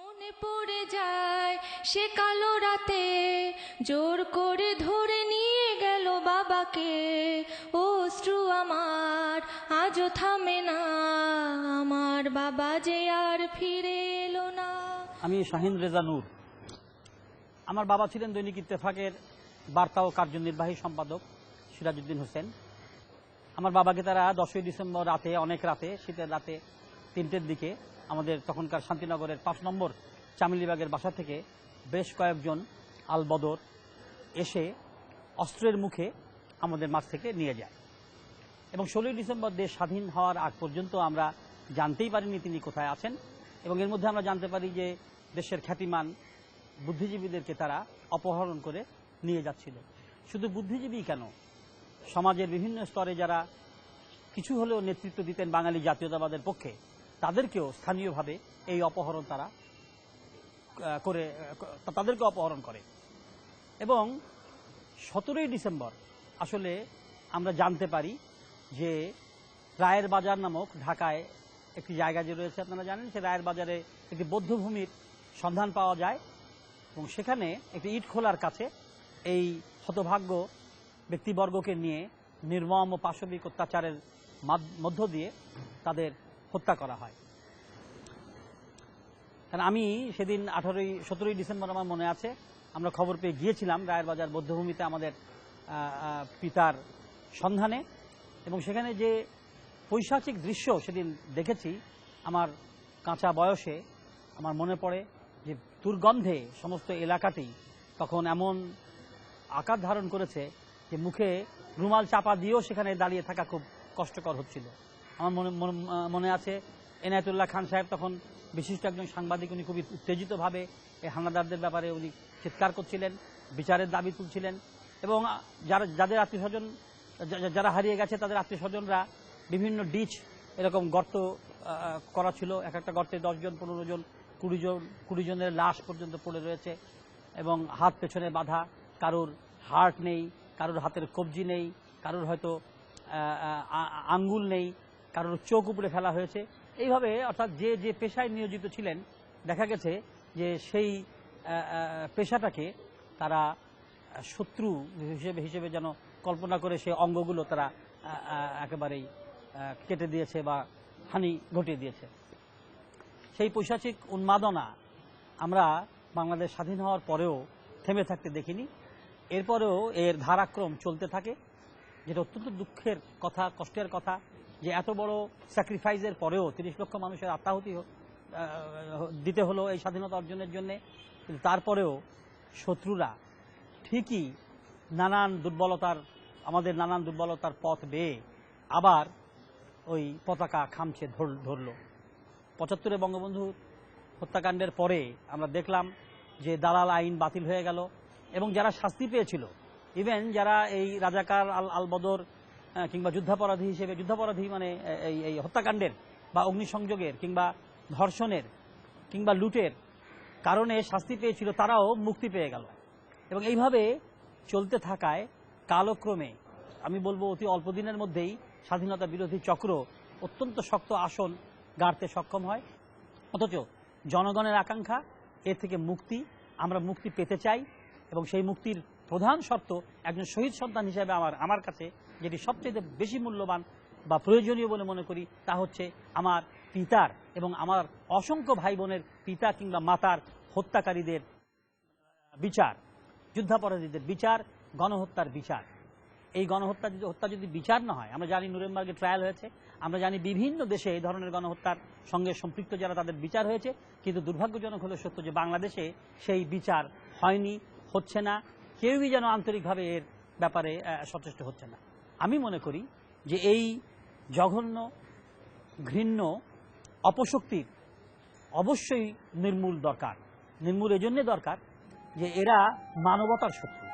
মনে পড়ে যায় সে কালো রাতে। জোর করে ধরে নিয়ে গেল বাবাকে। ও অশ্রু আমার আজও থামে না। আমার বাবা যে আর ফিরে এলো না। আমি শাহিন রেজা নূর। আমার বাবা ছিলেন দৈনিক ইত্তেফাকের বার্তা ও কার্যনির্বাহী সম্পাদক সিরাজউদ্দিন হোসেন। আমার বাবাকে তারা দশই ডিসেম্বর রাতে, অনেক রাতে, শীতের রাতে, তিনটের দিকে আমাদের তখনকার শান্তিনগরের পাঁচ নম্বর চামিলিবাগের বাসা থেকে বেশ কয়েকজন আলবদর এসে অস্ত্রের মুখে আমাদের মাঠ থেকে নিয়ে যায়। এবং ষোলোই ডিসেম্বর দেশ স্বাধীন হওয়ার আগ পর্যন্ত আমরা জানতেই পারিনি তিনি কোথায় আছেন এবং এর মধ্যে আমরা জানতে পারি যে দেশের খ্যাতিমান বুদ্ধিজীবীদেরকে তারা অপহরণ করে নিয়ে যাচ্ছিল। শুধু বুদ্ধিজীবী কেন? সমাজের বিভিন্ন স্তরে যারা কিছু হলেও নেতৃত্ব দিতেন বাঙালি জাতীয়তাবাদের পক্ষে তাদেরকেও স্থানীয়ভাবে এই অপহরণ তারা করে তাদেরকে অপহরণ করে। এবং সতেরোই ডিসেম্বর, আসলে আমরা জানতে পারি যে রায়ের বাজার নামক ঢাকায় একটি জায়গা যে রয়েছে, আপনারা জানেন, সে রায়ের বাজারে একটি বৌদ্ধভূমির সন্ধান পাওয়া যায় এবং সেখানে একটি ইট খোলার কাছে এই হতভাগ্য ব্যক্তিবর্গকে নিয়ে নির্মম ও পাশবিক অত্যাচারের মাধ- মধ্য দিয়ে তাদের হত্যা করা হয়। কারণ আমি সেদিন আঠারোই, সতেরোই ডিসেম্বর আমার মনে আছে, আমরা খবর পেয়ে গিয়েছিলাম রায়ের বাজার বৌদ্ধভূমিতে আমাদের পিতার সন্ধানে। এবং সেখানে যে পৈশাচিক দৃশ্য সেদিন দেখেছি, আমার কাঁচা বয়সে আমার মনে পড়ে যে দুর্গন্ধে সমস্ত এলাকাটি তখন এমন আকার ধারণ করেছে যে মুখে রুমাল চাপা দিয়েও সেখানে দাঁড়িয়ে থাকা খুব কষ্টকর হচ্ছিল। আমার মনে, মনে- আছে, এনায়তুল্লাহ খান সাহেব তখন বিশিষ্ট একজন সাংবাদিক, উনি খুবই উত্তেজিতভাবে এই হানাদারদের ব্যাপারে উনি চিৎকার করছিলেন, বিচারের দাবি তুলছিলেন এবং যারা, যাদের আত্মীয় স্বজন যারা হারিয়ে গেছে তাদের আত্মীয় স্বজনরা বিভিন্ন ডিচ এরকম গর্ত করা ছিল। এক একটা গর্তে দশজন পনেরো জন, কুড়ি জন, কুড়ি জনের লাশ পর্যন্ত পড়ে রয়েছে এবং হাত পেছনে বাঁধা, কারোর হার্ট নেই, কারোর হাতের কবজি নেই, কারোর হয়তো আঙ্গুল নেই। কারোর চোখ উপরে ফেলা হয়েছে। এইভাবে অর্থাৎ যে যে পেশায় নিয়োজিত ছিলেন, দেখা গেছে যে সেই পেশাটাকে তারা শত্রু হিসেবে হিসেবে যেন কল্পনা করে সে অঙ্গগুলো তারা একেবারেই কেটে দিয়েছে বা হানি ঘটিয়ে দিয়েছে। সেই পৈশাচিক উন্মাদনা আমরা বাংলাদেশ স্বাধীন হওয়ার পরেও থেমে থাকতে দেখিনি। এরপরেও এর ধারাক্রম চলতে থাকে, যেটা অত্যন্ত দুঃখের কথা, কষ্টের কথা। যে এত বড় স্যাক্রিফাইসের পরেও তিরিশ লক্ষ মানুষের আত্মাহুতি দিতে হলো এই স্বাধীনতা অর্জনের জন্য, কিন্তু তারপরেও শত্রুরা ঠিকই নানান দুর্বলতার, আমাদের নানান দুর্বলতার পথ বেয়ে আবার ওই পতাকা খামছে ধর- ধরলো। পঁচাত্তরে বঙ্গবন্ধু হত্যাকাণ্ডের পরে আমরা দেখলাম যে দালাল আইন বাতিল হয়ে গেল এবং যারা শাস্তি পেয়েছিল ইভেন যারা এই রাজাকার আল আলবদর কিংবা যুদ্ধাপরাধী হিসেবে, যুদ্ধাপরাধী মানে এই এই হত্যাকাণ্ডের বা অগ্নিসংযোগের কিংবা ধর্ষণের কিংবা লুটের কারণে শাস্তি পেয়েছিল তারাও মুক্তি পেয়ে গেল। এবং এইভাবে চলতে থাকায় কালক্রমে, আমি বলব অতি অল্প দিনের মধ্যেই স্বাধীনতা বিরোধী চক্র অত্যন্ত শক্ত আসন গাড়তে সক্ষম হয়। অথচ জনগণের আকাঙ্ক্ষা, এর থেকে মুক্তি, আমরা মুক্তি পেতে চাই এবং সেই মুক্তির প্রধান শর্ত একজন শহীদ সন্তান হিসেবে আমার আমার কাছে যেটি সবচেয়ে বেশি মূল্যবান বা প্রয়োজনীয় বলে মনে করি, তা হচ্ছে আমার পিতার এবং আমার অসংখ্য ভাই বোনের পিতা কিংবা মাতার হত্যাকারীদের বিচার, যুদ্ধাপরাধীদের বিচার, গণহত্যার বিচার। এই গণহত্যা যদি, হত্যা যদি বিচার না হয়, আমরা জানি নুরেমবার্গে ট্রায়াল হয়েছে, আমরা জানি বিভিন্ন দেশে এই ধরনের গণহত্যার সঙ্গে সম্পৃক্ত যারা তাদের বিচার হয়েছে, কিন্তু দুর্ভাগ্যজনক হলো সত্য যে বাংলাদেশে সেই বিচার হয়নি, হচ্ছে না কেউই যেন আন্তরিকভাবে এর ব্যাপারে সচেষ্ট হচ্ছে না। আমি মনে করি যে এই জঘন্য, ঘৃণ্য অপশক্তির অবশ্যই নির্মূল দরকার। নির্মূল এজন্য দরকার যে এরা মানবতার শত্রু।